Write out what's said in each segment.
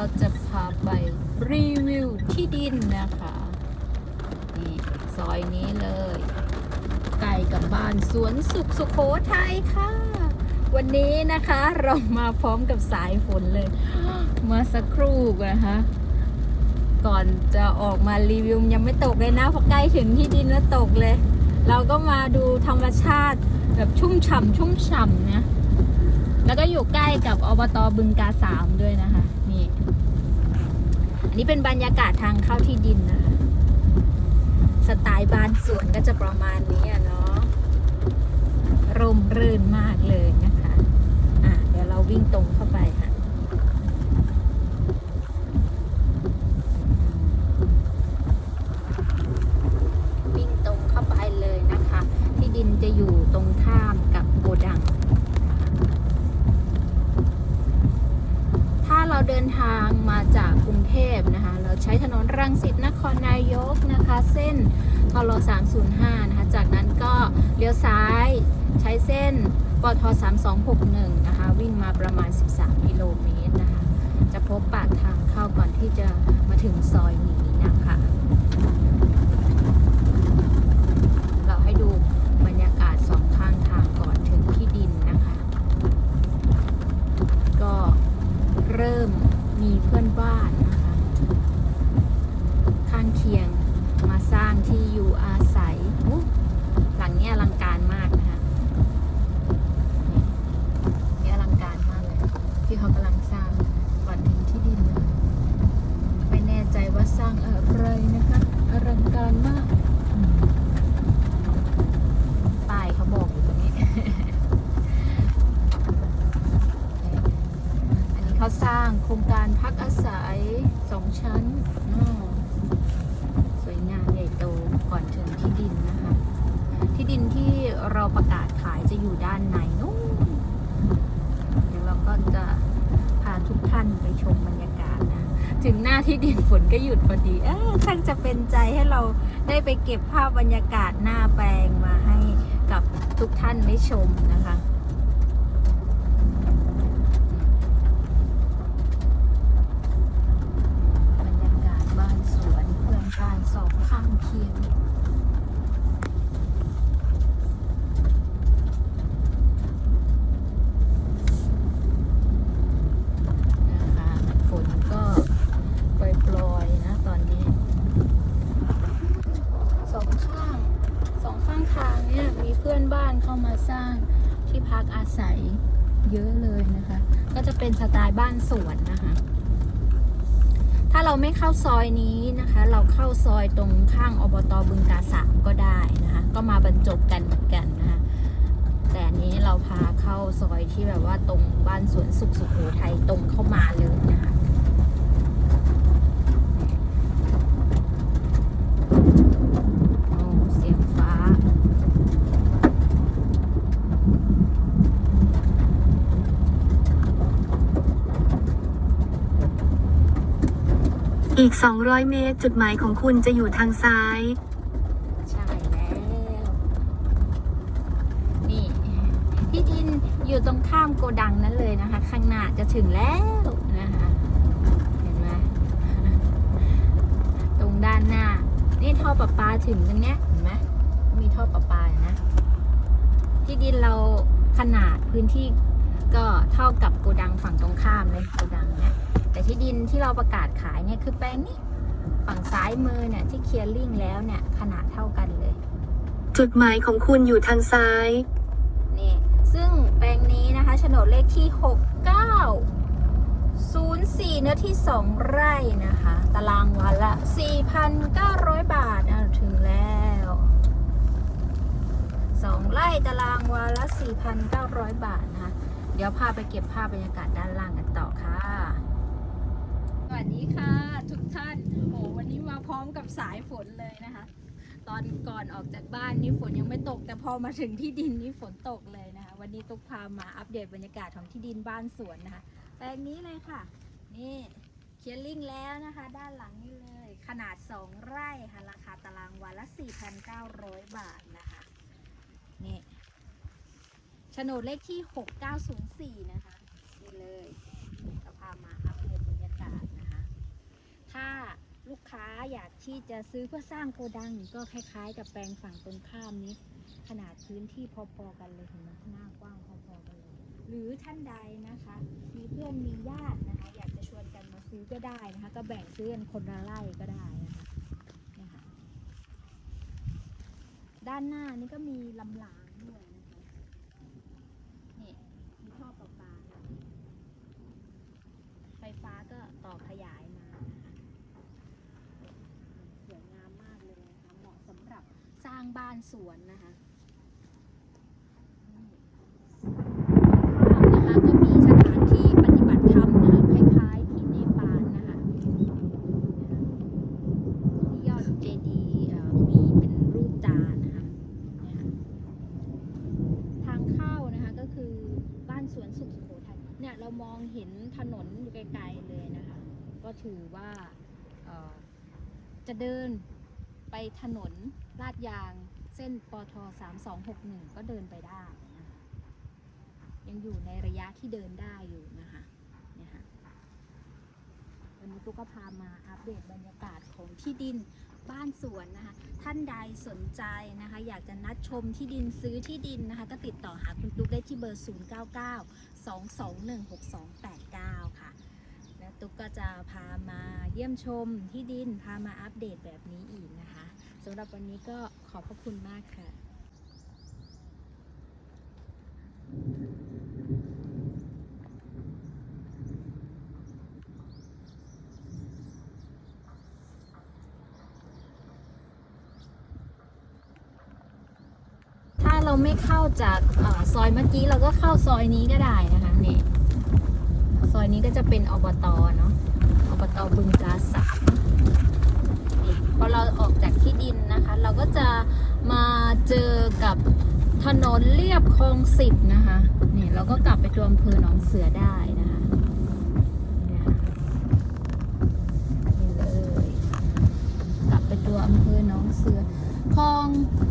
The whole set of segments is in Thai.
เราจะพาไปรีวิวที่ดินนะคะ นี่ซอยนี้เลยใกล้กับบ้านสวนสุขสุโขทัยค่ะ วันนี้นะคะเรามาพร้อมกับสายฝนเลยเมื่อสักครู่นะคะก่อนจะออกมารีวิวยังไม่ตกเลยนะพอใกล้ถึงที่ดินแล้วตกเลย เราก็มาดูธรรมชาติแบบชุ่มฉ่ำชุ่มฉ่ำนะแล้วก็อยู่ใกล้กับอบตบึงกาสามด้วยนะคะ นี่เป็นบรรยากาศทางเข้าที่ดินนะคะ สไตล์บ้านสวนก็จะประมาณนี้อะเนาะร่มรื่นมากเลยนะคะ อะ เดี๋ยวเราวิ่งตรงเข้าไปค่ะ วิ่งตรงเข้าไปเลยนะคะ ที่ดินจะอยู่ตรงข้ามกับโกดัง ถ้าเราเดินทางมาจากกรุงเทพนะคะ เรา ใช้ถนนรังสิตนครนายกนะคะ เส้นทล305 นะคะ จากนั้นก็เลี้ยวซ้ายใช้เส้นปท3261 นะคะ วิ่งมาประมาณ 13 กิโลเมตรนะคะ จะพบปากทางเข้าก่อนที่จะมาถึงซอยนี้นะคะ เราให้ดูบรรยากาศสองข้างทางก่อนถึงที่ดินนะคะ ก็เริ่มมีเพื่อนบ้านนะคะ ข้างเคียงมาสร้างที่อยู่อาศัยอุ๊ยหลังนี้อลังการมากนะคะนี่อลังการมากเลย ที่เขากำลังสร้างก่อนถึงที่ดินนะคะไม่แน่ใจว่าสร้างอะไรนะคะอลังการมาก ป้ายเขาบอกอยู่ตรงนี้ อันนี้เขาสร้างโครงการพักอาศัยสองชั้นสวยงามใหญ่โตก่อนถึงที่ดินนะคะ ที่ดินที่เราประกาศขายจะอยู่ด้านในนู้นเดี๋ยวเราก็จะพาทุกท่านไปชมบรรยากาศนะ ถึงหน้าที่ดินฝนก็หยุดพอดีเออช่างจะเป็นใจให้เราได้ไปเก็บภาพบรรยากาศหน้าแปลงมาให้กับทุกท่านได้ชมนะคะ บรรยากาศบ้านสวนเพื่อนบ้านสองข้างเคียง นะคะฝนก็ปล่อยๆนะตอนนี้ สองข้างสองข้างทางเนี่ยมีเพื่อนบ้านเข้ามาสร้างที่ พักอาศัยเยอะเลยนะคะ ก็จะเป็นสไตล์บ้านสวนนะคะ ถ้าเราไม่เข้าซอยนี้นะคะ เราเข้าซอยตรงข้างอบตบึงกาสามก็ได้นะคะ ก็มาบรรจบกันเหมือนกันนะคะ แต่นนี้เราพาเข้าซอยที่แบบว่าตรงบ้านสวนสุขสุขโขทัยตรงเข้ามาเลยนะคะ โอ้เสียงฟ้า อีก 200 เมตร จุดหมายของคุณจะอยู่ทางซ้าย ใช่แล้วนี่ที่ดินอยู่ตรงข้ามโกดังนั้นเลยนะคะ ข้างหน้าจะถึงแล้วนะคะเห็นไหมตรงด้านหน้า นี่ท่อประปาถึงตรงเนี้ยเห็นไหมมีท่อประปาอยู่นะที่ดินเราขนาดพื้นที่ก็เท่ากับโกดังฝั่งตรงข้ามเลยโกดังเนี่ย แต่ที่ดินที่เราประกาศขายเนี่ยคือแปลงนี้ ฝั่งซ้ายมือเนี่ยที่เคลียร์ลิงแล้วเนี่ยขนาดเท่ากันเลย จุดหมายของคุณอยู่ทางซ้าย นี่ ซึ่งแปลงนี้นะคะโฉนดเลขที่ 6904 เนื้อที่ 2 ไร่นะคะ ตารางวันละ 4,900 บาทอะถึงแล้ว 2 ไร่ตารางวันละ 4,900 บาทนะคะ เดี๋ยวพาไปเก็บภาพบรรยากาศด้านล่างกันต่อค่ะส วัสดีค่ะทุกท่านโอ้วันนี้มาพร้อมกับสายฝนเลยนะคะ ตอนก่อนออกจากบ้านนี่ฝนยังไม่ตก แต่พอมาถึงที่ดินนี่ฝนตกเลยนะคะ วันนี้ตุ๊กพามาอัปเดตบรรยากาศของที่ดินบ้านสวนนะคะแปลงนี้เลยค่ะ นี่เคลียร์ลิงแล้วนะคะ ด้านหลังนี่เลย ขนาด 2 ไร่ค่ะราคาตารางวันละ 4,900 บาทนะคะนี่โฉนดเลขที่ 6904 นะคะนี่เลยจะพามาอัปเดตบรรยากาศ ลูกค้าอยากที่จะซื้อเพื่อสร้างโกดังก็คล้ายๆ กับแปลงฝั่งตรงข้ามนี้ ขนาดพื้นที่พอๆกันเลยเห็นไหมหน้ากว้างพอๆกันเลยหรือท่านใดนะคะ มีเพื่อนมีญาตินะคะ อยากจะชวนกันมาซื้อก็ได้นะคะ ก็แบ่งซื้อกันคนละไร่ก็ได้นะคะเนี่ยค่ะด้านหน้านี่ก็มีลำรางด้วยนะคะนี่มีท่อประปาไฟฟ้าก็ต่อขยายมานะคะสวยงามมากเลยนะคะ เหมาะสำหรับสร้างบ้านสวนนะคะข้างๆนะคะก็มีสถานที่ปฏิบัติธรรมคล้ายๆที่เนปาลนะคะยอดเจดีย์มีเป็นรูปตานะคะคะทางเข้านะคะก็คือบ้านสวนสุขโขทัยเนี่ยเรามองเห็นถนนอยู่ไกลๆเลยนะคะ ก็ถือว่าจะเดิน ไปถนนลาดยาง เส้นปท3261 ก็เดินไปได้นะคะยังอยู่ในระยะที่เดินได้อยู่นะคะเนี่ยค่ะวันนี้ตุ๊กก็พามาอัปเดตบรรยากาศของที่ดินบ้านสวนนะคะ ท่านใดสนใจนะคะ อยากจะนัดชมที่ดินซื้อที่ดินนะคะ ก็ติดต่อหาคุณตุ๊กได้ที่เบอร์ 099 2216289 ค่ะแล้ว ตุ๊กก็จะพามาเยี่ยมชมที่ดินพามาอัปเดตแบบนี้อีกนะคะสำหรับวันนี้ก็ขอบพระคุณมากค่ะถ้าเราไม่เข้าจากอซอยเมื่อกี้เราก็เข้าซอยนี้ก็ได้นะคะเนี่ซ อยนี้ก็จะเป็นอบตเนาะอบตบึงกาสามพอเราออกจากที่ดินนะคะ เราก็จะมาเจอกับถนนเรียบคลองสิบนะคะเนี่ยเราก็กลับไปตัวอำเภอหนองเสือได้นะคะนี่นะคะนี่เลยกลับไปตัวอำเภอหนองเสือคลอง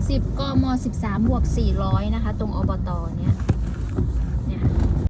สิบกมสิบสามบวกสี่ร้อยนะคะ ตรงอบตเนี้ย